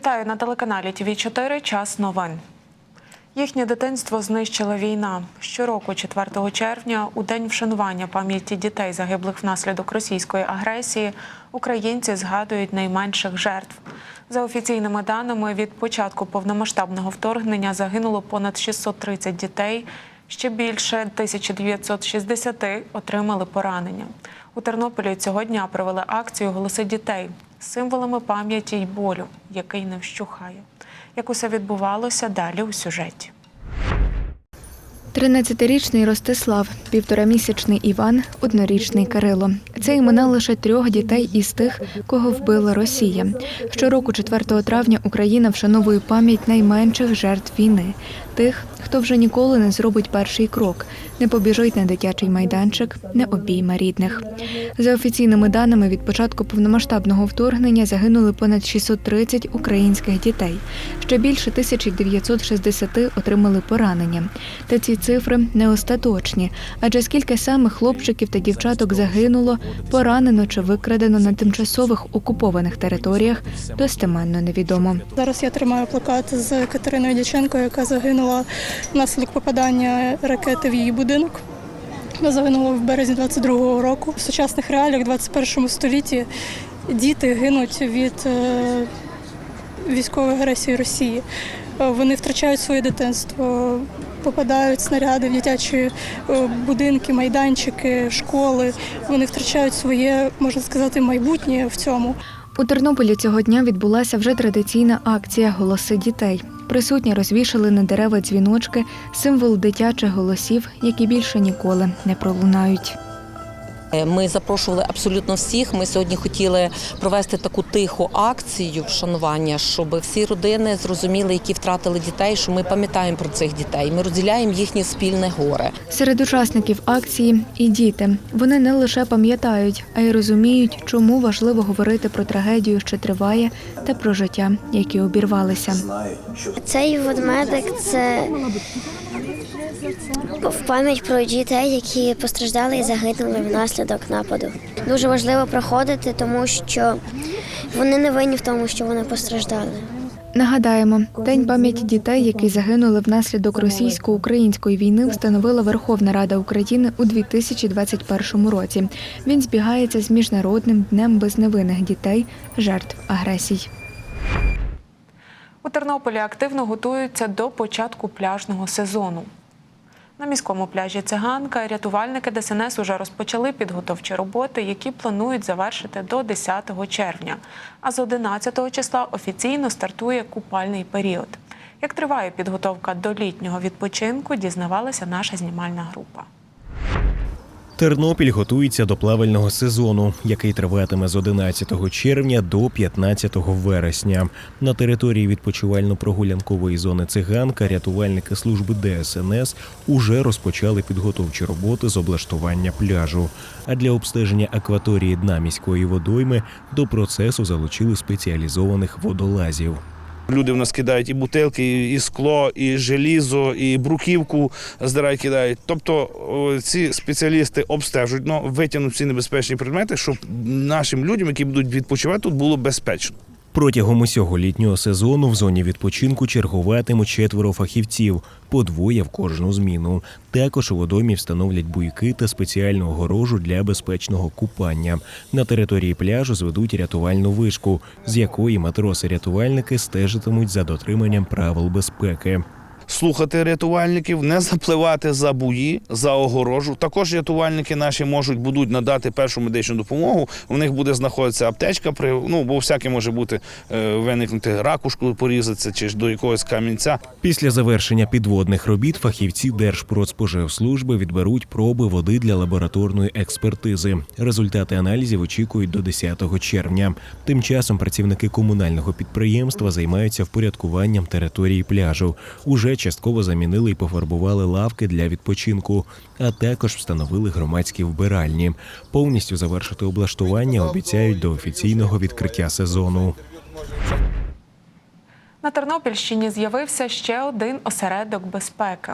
Вітаю на телеканалі ТВ 4 Час новин. Їхнє дитинство знищила війна. Щороку, 4 червня, у день вшанування пам'яті дітей, загиблих внаслідок російської агресії, українці згадують найменших жертв. За офіційними даними, від початку повномасштабного вторгнення загинуло понад 630 дітей. Ще більше 1960 отримали поранення. У Тернополі цього дня провели акцію Голоси дітей символами пам'яті й болю, який не вщухає. Як усе відбувалося далі у сюжеті. 13-річний Ростислав, півторамісячний Іван, однорічний Кирило. Це імена лише трьох дітей із тих, кого вбила Росія. Щороку, 4 травня, Україна вшановує пам'ять найменших жертв війни, тих, хто вже ніколи не зробить перший крок, не побіжить на дитячий майданчик, не обійме рідних. За офіційними даними, від початку повномасштабного вторгнення загинули понад 630 українських дітей. Ще більше 1960 отримали поранення. Та ці цифри не остаточні, адже скільки саме хлопчиків та дівчаток загинуло, поранено чи викрадено на тимчасових окупованих територіях, достеменно невідомо. Зараз я тримаю плакат з Катериною Дяченко, яка загинула внаслідок попадання ракети в її будинок. Вона загинула в березні 22-го року. В сучасних реаліях, в 21 столітті, діти гинуть від е, військової агресії Росії. Вони втрачають своє дитинство, попадають снаряди в дитячі е, будинки, майданчики, школи. Вони втрачають своє, можна сказати, майбутнє в цьому. У Тернополі цього дня відбулася вже традиційна акція Голоси дітей. Присутні розвішали на дерева дзвіночки, символ дитячих голосів, які більше ніколи не пролунають. Е, Ми запрошували абсолютно всіх. Ми сьогодні хотіли провести таку тиху акцію вшанування, щоб всі родини зрозуміли, які втратили дітей, що ми пам'ятаємо про цих дітей. Ми розділяємо їхнє спільне горе. Серед учасників акції і діти. Вони не лише пам'ятають, а й розуміють, чому важливо говорити про трагедію, що триває, та про життя, які обірвалися. Цей ведмедик це в пам'ять про дітей, які постраждали і загинули внаслідок нападу. Дуже важливо проходити, тому що вони не винні в тому, що вони постраждали. Нагадаємо, День пам'яті дітей, які загинули внаслідок російсько-української війни, встановила Верховна Рада України у 2021 році. Він збігається з міжнародним днем безневинних дітей, жертв агресій. У Тернополі активно готуються до початку пляжного сезону. На міському пляжі Циганка рятувальники ДСНС уже розпочали підготовчі роботи, які планують завершити до 10 червня. А з 11 числа офіційно стартує купальний період. Як триває підготовка до літнього відпочинку, дізнавалася наша знімальна група. Тернопіль готується до плавального сезону, який триватиме з 11 червня до 15 вересня. На території відпочивально-прогулянкової зони циганка рятувальники служби ДСНС уже розпочали підготовчі роботи з облаштування пляжу. А для обстеження акваторії дна міської водойми до процесу залучили спеціалізованих водолазів. Люди в нас кидають і бутилки, і скло, і желізо, і бруківку здирають, кидають. Тобто ці спеціалісти обстежують, ну, витягнуть всі небезпечні предмети, щоб нашим людям, які будуть відпочивати, тут було безпечно. Протягом усього літнього сезону в зоні відпочинку чергуватимуть четверо фахівців, по двоє в кожну зміну. Також у водомі встановлять буйки та спеціальну огорожу для безпечного купання. На території пляжу зведуть рятувальну вишку, з якої матроси-рятувальники стежитимуть за дотриманням правил безпеки. Слухати рятувальників, не запливати за буї, за огорожу. Також рятувальники наші можуть будуть надати першу медичну допомогу. У них буде знаходитися аптечка, ну бо всяке може бути е, виникнути ракушку, порізатися чи до якогось камінця. Після завершення підводних робіт фахівці Держпродспоживслужби відберуть проби води для лабораторної експертизи. Результати аналізів очікують до 10 червня. Тим часом працівники комунального підприємства займаються впорядкуванням території пляжу. Уже частково замінили і пофарбували лавки для відпочинку, а також встановили громадські вбиральні. Повністю завершити облаштування обіцяють до офіційного відкриття сезону. На Тернопільщині з'явився ще один осередок безпеки.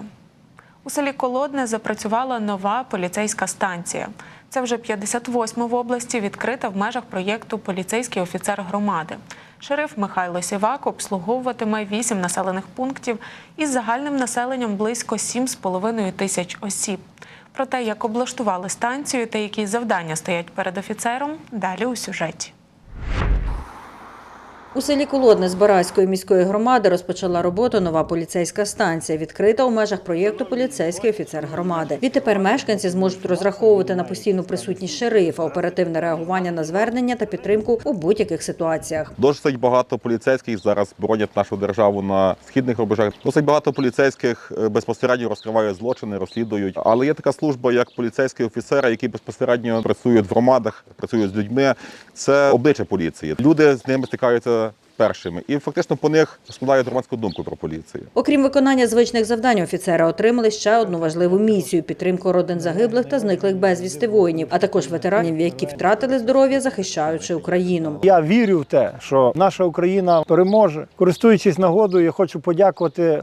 У селі Колодне запрацювала нова поліцейська станція. Це вже 58 в області, відкрита в межах проєкту Поліцейський офіцер громади. Шериф Михайло Сівак обслуговуватиме вісім населених пунктів із загальним населенням близько 7,5 тисяч осіб. Про те, як облаштували станцію та які завдання стоять перед офіцером, далі у сюжеті. У селі Колодне з Бараської міської громади розпочала роботу нова поліцейська станція, відкрита у межах проєкту Поліцейський офіцер громади. Відтепер мешканці зможуть розраховувати на постійну присутність шерифа, оперативне реагування на звернення та підтримку у будь-яких ситуаціях. Досить багато поліцейських зараз боронять нашу державу на східних рубежах. Досить багато поліцейських е, безпосередньо розкривають злочини, розслідують. Але є така служба, як поліцейські офіцери, які безпосередньо працюють в громадах, працюють з людьми. Це обличчя поліції. Люди з ними стикаються першими, і фактично по них складають громадську думку про поліцію. Окрім виконання звичних завдань, офіцери отримали ще одну важливу місію підтримку родин загиблих та зниклих безвісти воїнів, а також ветеранів, які втратили здоров'я, захищаючи Україну. Я вірю в те, що наша Україна переможе. Користуючись нагодою, я хочу подякувати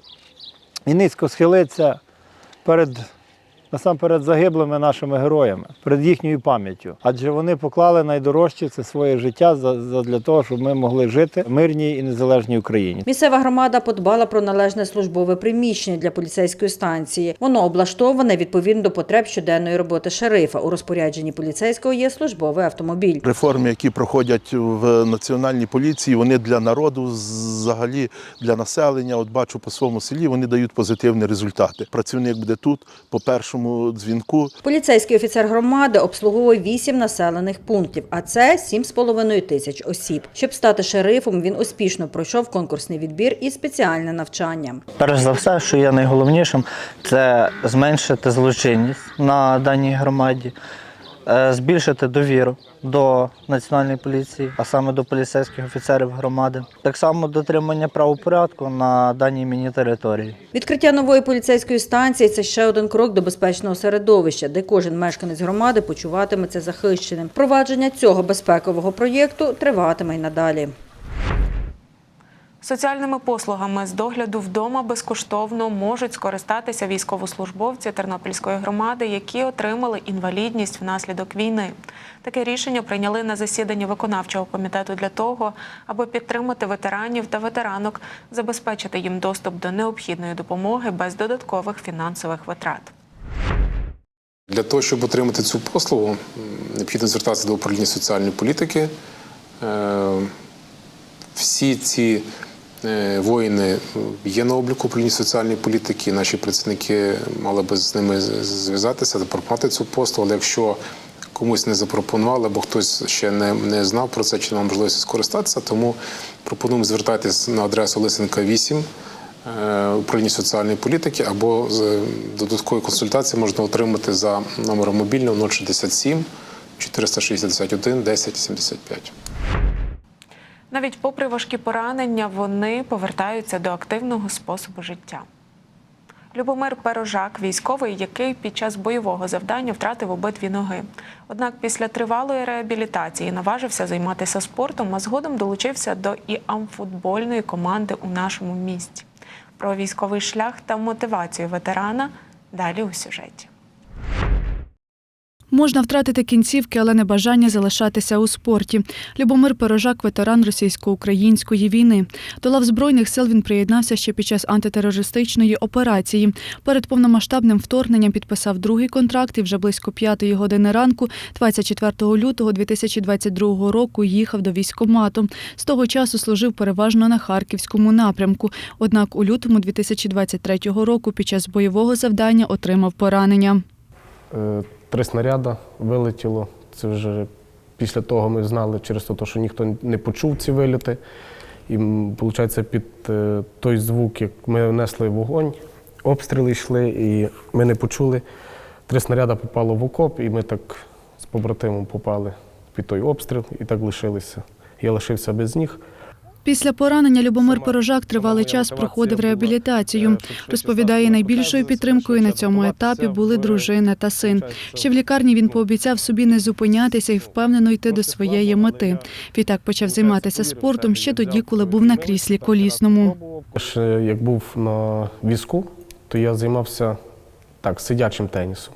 і низько схилитися перед насамперед загиблими нашими героями, перед їхньою пам'яттю. Адже вони поклали найдорожче це своє життя за- задля того, щоб ми могли жити в мирній і незалежній Україні. Місцева громада подбала про належне службове приміщення для поліцейської станції. Воно облаштоване відповідно до потреб щоденної роботи шерифа. У розпорядженні поліцейського є службовий автомобіль. Реформи, які проходять в національній поліції, вони для народу, взагалі для населення. От бачу по своєму селі, вони дають позитивні результати. Працівник буде тут по першому дзвінку. Поліцейський офіцер громади обслуговує вісім населених пунктів, а це 7,5 тисяч осіб. Щоб стати шерифом, він успішно пройшов конкурсний відбір і спеціальне навчання. Перш за все, що є найголовнішим, це зменшити злочинність на даній громаді, збільшити довіру до національної поліції, а саме до поліцейських офіцерів громади. Так само дотримання правопорядку на даній міні-території. Відкриття нової поліцейської станції це ще один крок до безпечного середовища, де кожен мешканець громади почуватиметься захищеним. Провадження цього безпекового проєкту триватиме й надалі. Соціальними послугами з догляду вдома безкоштовно можуть скористатися військовослужбовці Тернопільської громади, які отримали інвалідність внаслідок війни. Таке рішення прийняли на засіданні виконавчого комітету для того, аби підтримати ветеранів та ветеранок, забезпечити їм доступ до необхідної допомоги без додаткових фінансових витрат. Для того, щоб отримати цю послугу, необхідно звертатися до управління соціальної політики. Е, Всі ці воїни є на обліку управління соціальної політики. Наші працівники мали би з ними зв'язатися, запропонувати цю послугу. Але якщо комусь не запропонували, або хтось ще не, не знав про це, чи немає можливості скористатися, тому пропонуємо звертатись на адресу Лисенка 8 е, управління соціальної політики або з додаткової консультації можна отримати за номером мобільного 067 461 10 75. Навіть попри важкі поранення, вони повертаються до активного способу життя. Любомир Перожак, військовий, який під час бойового завдання втратив обидві ноги. Однак після тривалої реабілітації наважився займатися спортом, а згодом долучився до і амфутбольної команди у нашому місті. Про військовий шлях та мотивацію ветерана далі у сюжеті. Можна втратити кінцівки, але не бажання залишатися у спорті. Любомир Пирожак, ветеран російсько-української війни. До лав збройних сил він приєднався ще під час антитерористичної операції. Перед повномасштабним вторгненням підписав другий контракт і вже близько п'ятої години ранку, 24 лютого 2022 року, їхав до військкомату. З того часу служив переважно на харківському напрямку. Однак у лютому 2023 року під час бойового завдання отримав поранення. Три снаряда вилетіло. Це вже після того ми знали через те, що ніхто не почув ці виліти. І виходить, під е, той звук, як ми внесли вогонь, обстріли йшли, і ми не почули. Три снаряда попало в окоп, і ми так з побратимом попали під той обстріл і так лишилися. Я лишився без ніг. Після поранення Любомир Порожак тривалий час проходив реабілітацію. Розповідає, найбільшою підтримкою на цьому етапі були дружина та син. Ще в лікарні він пообіцяв собі не зупинятися і впевнено йти до своєї мети. Відтак почав займатися спортом ще тоді, коли був на кріслі колісному. Ще як був на візку, то я займався так, сидячим тенісом.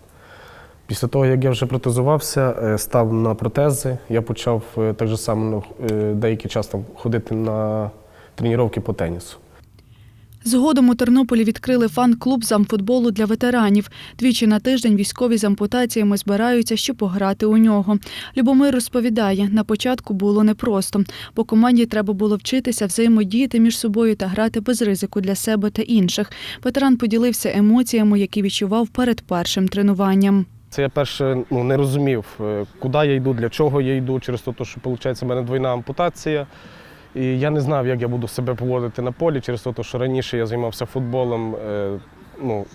Після того, як я вже протезувався, е, став на протези, я почав е, так же само е, деякий час там ходити на тренування по тенісу. Згодом у Тернополі відкрили фан-клуб замфутболу для ветеранів. Двічі на тиждень військові з ампутаціями збираються, щоб пограти у нього. Любомир розповідає, на початку було непросто, бо команді треба було вчитися взаємодіяти між собою та грати без ризику для себе та інших. Ветеран поділився емоціями, які відчував перед першим тренуванням. Це я перше ну, не розумів, е, куди я йду, для чого я йду, через те, що виходить, в мене двойна ампутація. І я не знав, як я буду себе поводити на полі, через те, що раніше я займався футболом. е, Ну,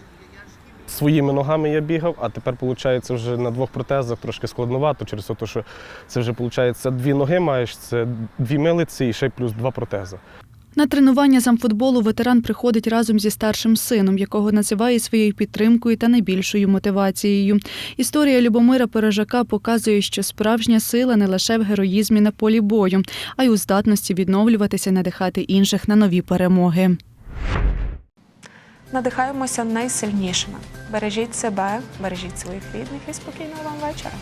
своїми ногами я бігав, а тепер, виходить, вже на двох протезах трошки складновато, через те, що це вже виходить, дві ноги маєш, це дві милиці і ще плюс два протези. На тренування замфутболу ветеран приходить разом зі старшим сином, якого називає своєю підтримкою та найбільшою мотивацією. Історія Любомира Пережака показує, що справжня сила не лише в героїзмі на полі бою, а й у здатності відновлюватися, надихати інших на нові перемоги. Надихаємося найсильнішими. Бережіть себе, бережіть своїх рідних і спокійного вам вечора.